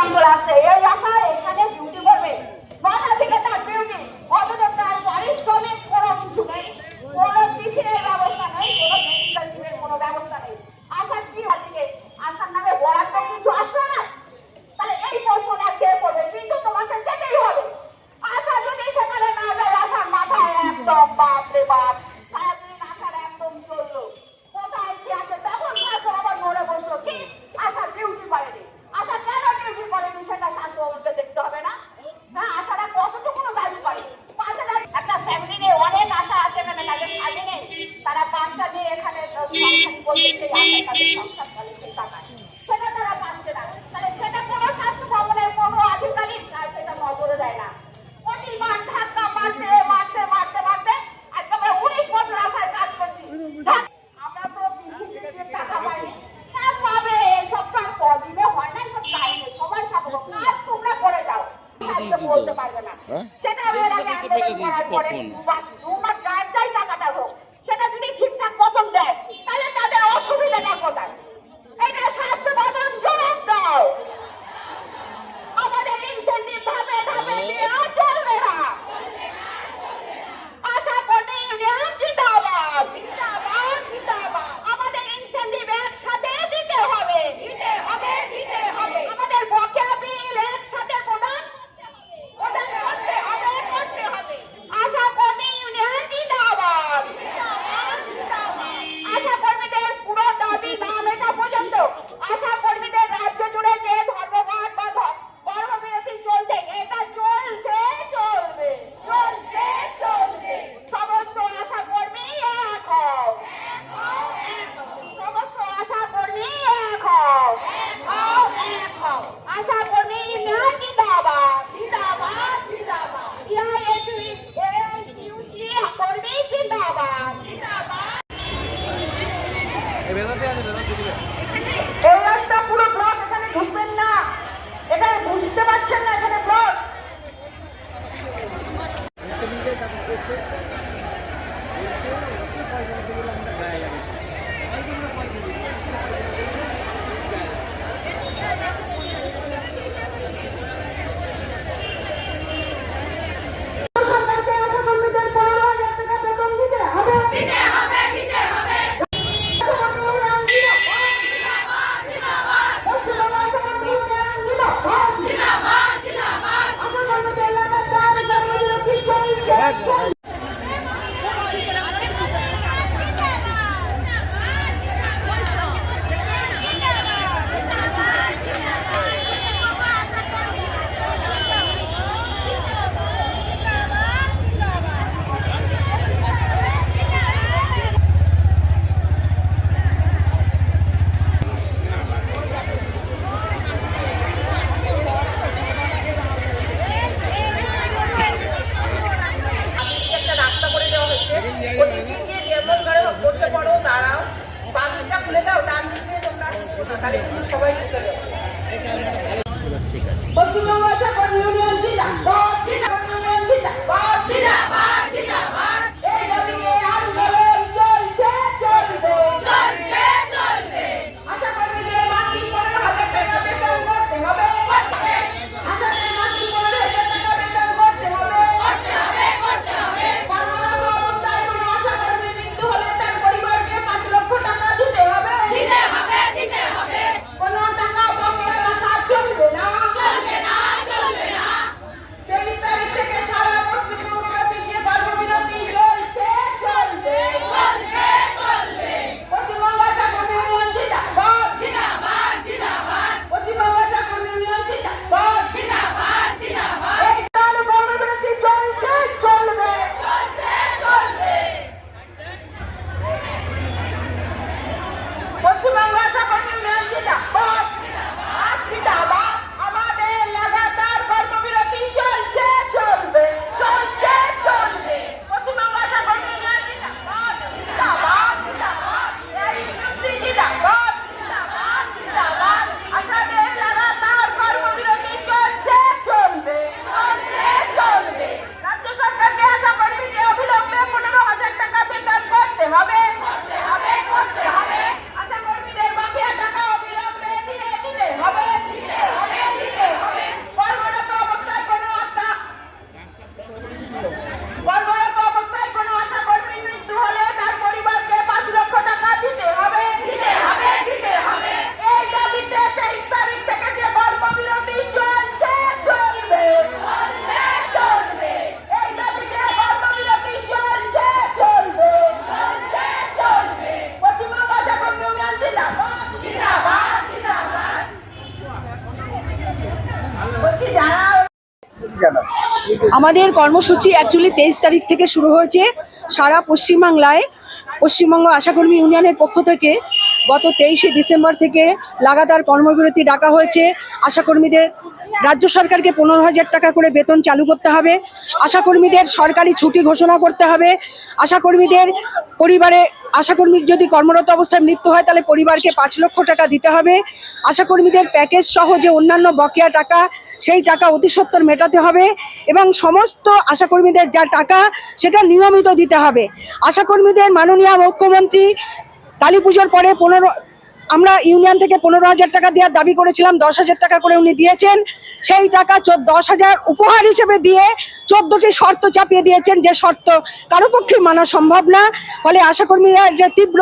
Cuando la sella ya sabe কখন? এই রাস্তা পুরো ব্লক এখানে বুঝবেন না। এখানে বুঝতে পারছেন না এখানে ব্লক। ঠিক আছে। আমাদের কর্মসূচি অ্যাকচুয়ালি তেইশ তারিখ থেকে শুরু হয়েছে সারা পশ্চিমবাংলায়। পশ্চিমবঙ্গ আশাকর্মী ইউনিয়নের পক্ষ থেকে গত তেইশে ডিসেম্বর থেকে লাগাতার কর্মবিরতি ডাকা হয়েছে। আশাকর্মীদের, রাজ্য সরকারকে পনেরো হাজার টাকা করে বেতন চালু করতে হবে। আশাকর্মীদের সরকারি ছুটি ঘোষণা করতে হবে। আশাকর্মীদের পরিবারে, আশাকর্মীর যদি কর্মরত অবস্থায় মৃত্যু হয়, তাহলে পরিবারকে পাঁচ লক্ষ টাকা দিতে হবে। আশাকর্মীদের প্যাকেজ সহ যে অন্যান্য বকেয়া টাকা, সেই টাকা অতি সত্বর মেটাতে হবে এবং সমস্ত আশাকর্মীদের যা টাকা, সেটা নিয়মিত দিতে হবে। আশাকর্মীদের মাননীয় মুখ্যমন্ত্রী কালী পুজোর পরে পনেরো আমরা ইউনিয়ন থেকে পনেরো হাজার টাকা দেওয়ার দাবি করেছিলাম, দশ হাজার টাকা করে উনি দিয়েছেন। সেই টাকা দশ হাজার উপহার হিসেবে দিয়ে চোদ্দটি শর্ত চাপিয়ে দিয়েছেন যে শর্ত কারও পক্ষে মানা সম্ভব না। ফলে আশাকর্মীরা যে তীব্র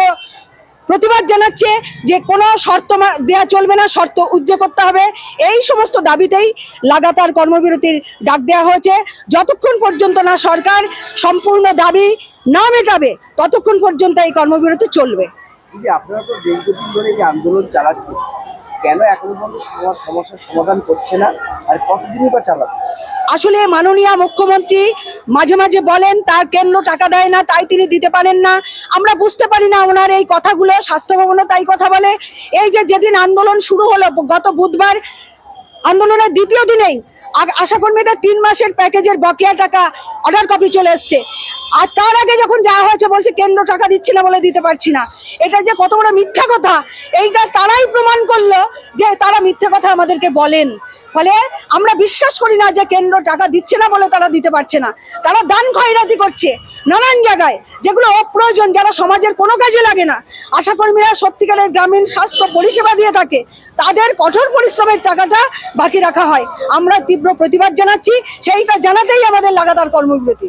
প্রতিবাদ জানাচ্ছে যে কোনো শর্ত দেয়া চলবে না, শর্ত উদ্যোগ করতে হবে। এই সমস্ত দাবিতেই লাগাতার কর্মবিরতির ডাক দেওয়া হয়েছে। যতক্ষণ পর্যন্ত না সরকার সম্পূর্ণ দাবি না মেটাবে, ততক্ষণ পর্যন্ত এই কর্মবিরতি চলবে। এই যে আপনারা তো দীর্ঘদিন ধরে এই আন্দোলন চালাচ্ছেন, কেন এখনও পর্যন্ত সমস্যার সমাধান করছে না? আর কতদিনই বা চালাবে আসলে মাননীয় মুখ্যমন্ত্রী মাঝে মাঝে বলেন, তার কেন্দ্র টাকা দেয় না, তাই তিনি দিতে পারেন না। আমরা বুঝতে পারি না ওনার এই কথাগুলো, স্বাস্থ্য ভবনও তাই কথা বলে। এই যে যেদিন আন্দোলন শুরু হলো, গত বুধবার আন্দোলনের দ্বিতীয় দিনেই আশাকর্মীদের তিন মাসের প্যাকেজের বকেয়া টাকা অর্ডার কপি চলে এসছে। আর তার আগে যখন যাওয়া হয়েছে বলছে, কেন্দ্র টাকা দিচ্ছি না বলে দিতে পারছি না। এটা যে কত বড় মিথ্যা কথা, এইটা তারাই প্রমাণ করল যে তারা মিথ্যা কথা আমাদেরকে বলেন। ফলে আমরা বিশ্বাস করি না যে কেন্দ্র টাকা দিচ্ছে না বলে তারা দিতে পারছে না। তারা দান খয়রাতি করছে নানান জায়গায়, যেগুলো অপ্রয়োজন, যারা সমাজের কোনো কাজে লাগে না। আশাকর্মীরা সত্যিকারের গ্রামীণ স্বাস্থ্য পরিষেবা দিয়ে থাকে। তাদের কঠোর পরিশ্রমের টাকাটা বাকি রাখা হয়। আমরা তীব্র প্রতিবাদ জানাচ্ছি সেইটা জানাতেই আমাদের লাগাতার কর্মবিরতি।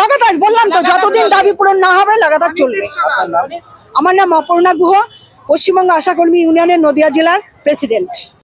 লাগাতার বললাম তো যতদিন দাবি পূরণ না হবে লাগাতার চলবে। আমার নাম অপর্ণা গুহ পশ্চিমবঙ্গ আশাকর্মী ইউনিয়নের নদিয়া জেলার প্রেসিডেন্ট।